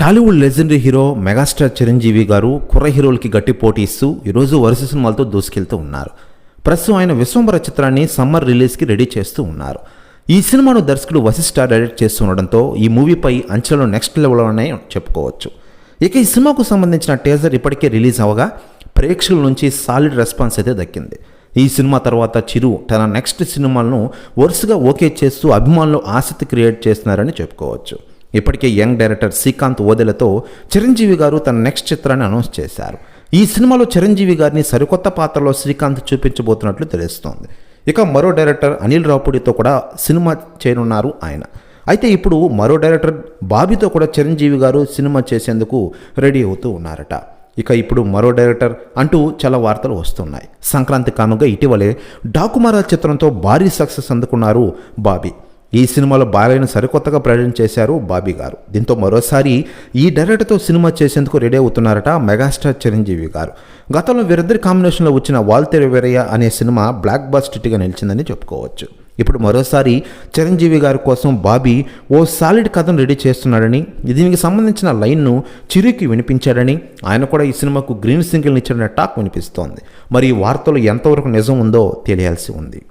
Tollywood legendary hero megastar Chiranjeevi garu కుర్ర హీరోలకి గట్టి పోటీ ఇస్తూ ఈరోజు వరుస సినిమాలతో దూసుకెళ్తూ ఉన్నారు. ప్రస్తుతం ఆయన విశ్వంబర చిత్రాన్ని సమ్మర్ రిలీజ్కి రెడీ చేస్తూ ఉన్నారు. ఈ సినిమాను దర్శకుడు వశిష్ఠ డైరెక్ట్ చేస్తుండడంతో ఈ మూవీపై అంచనాలు నెక్స్ట్ లెవెల్ అనే చెప్పుకోవచ్చు. ఇక ఈ సినిమాకు సంబంధించిన టేజర్ ఇప్పటికే రిలీజ్ అవగా ప్రేక్షకుల నుంచి సాలిడ్ రెస్పాన్స్ అయితే దక్కింది. ఈ సినిమా తర్వాత చిరు తన నెక్స్ట్ సినిమాలను వరుసగా ఓకే చేస్తూ అభిమానులు ఆసక్తి క్రియేట్ చేస్తున్నారని చెప్పుకోవచ్చు. ఇప్పటికే యంగ్ డైరెక్టర్ శ్రీకాంత్ ఓదెలతో చిరంజీవి గారు తన నెక్స్ట్ చిత్రాన్ని అనౌన్స్ చేశారు. ఈ సినిమాలో చిరంజీవి గారిని సరికొత్త పాత్రలో శ్రీకాంత్ చూపించబోతున్నట్లు తెలుస్తోంది. ఇక మరో డైరెక్టర్ అనిల్ రాపుడితో కూడా సినిమా చేయనున్నారు ఆయన. అయితే ఇప్పుడు మరో డైరెక్టర్ బాబీతో కూడా చిరంజీవి గారు సినిమా చేసేందుకు రెడీ అవుతూ ఉన్నారట. ఇక ఇప్పుడు మరో డైరెక్టర్ అంటూ చాలా వార్తలు వస్తున్నాయి. సంక్రాంతి కానుగా ఇటీవలే డాకుమారా చిత్రంతో భారీ సక్సెస్ అందుకున్నారు బాబీ. ఈ సినిమాలో బాలయ్యను సరికొత్తగా ప్రజెంట్ చేశారు బాబీ గారు. దీంతో మరోసారి ఈ డైరెక్టర్తో సినిమా చేసేందుకు రెడీ అవుతున్నారట మెగాస్టార్ చిరంజీవి గారు. గతంలో వీరిద్దరి కాంబినేషన్లో వచ్చిన వాల్తెర వీరయ్య అనే సినిమా బ్లాక్ బస్టిట్గా నిలిచిందని చెప్పుకోవచ్చు. ఇప్పుడు మరోసారి చిరంజీవి గారి కోసం బాబీ ఓ సాలిడ్ కథను రెడీ చేస్తున్నాడని దీనికి సంబంధించిన లైన్ను చిరుకి వినిపించాడని ఆయన కూడా ఈ సినిమాకు గ్రీన్ సింగిల్ని ఇచ్చాడనే టాక్ వినిపిస్తోంది. మరి ఈ వార్తలు ఎంతవరకు నిజం ఉందో తెలియాల్సి ఉంది.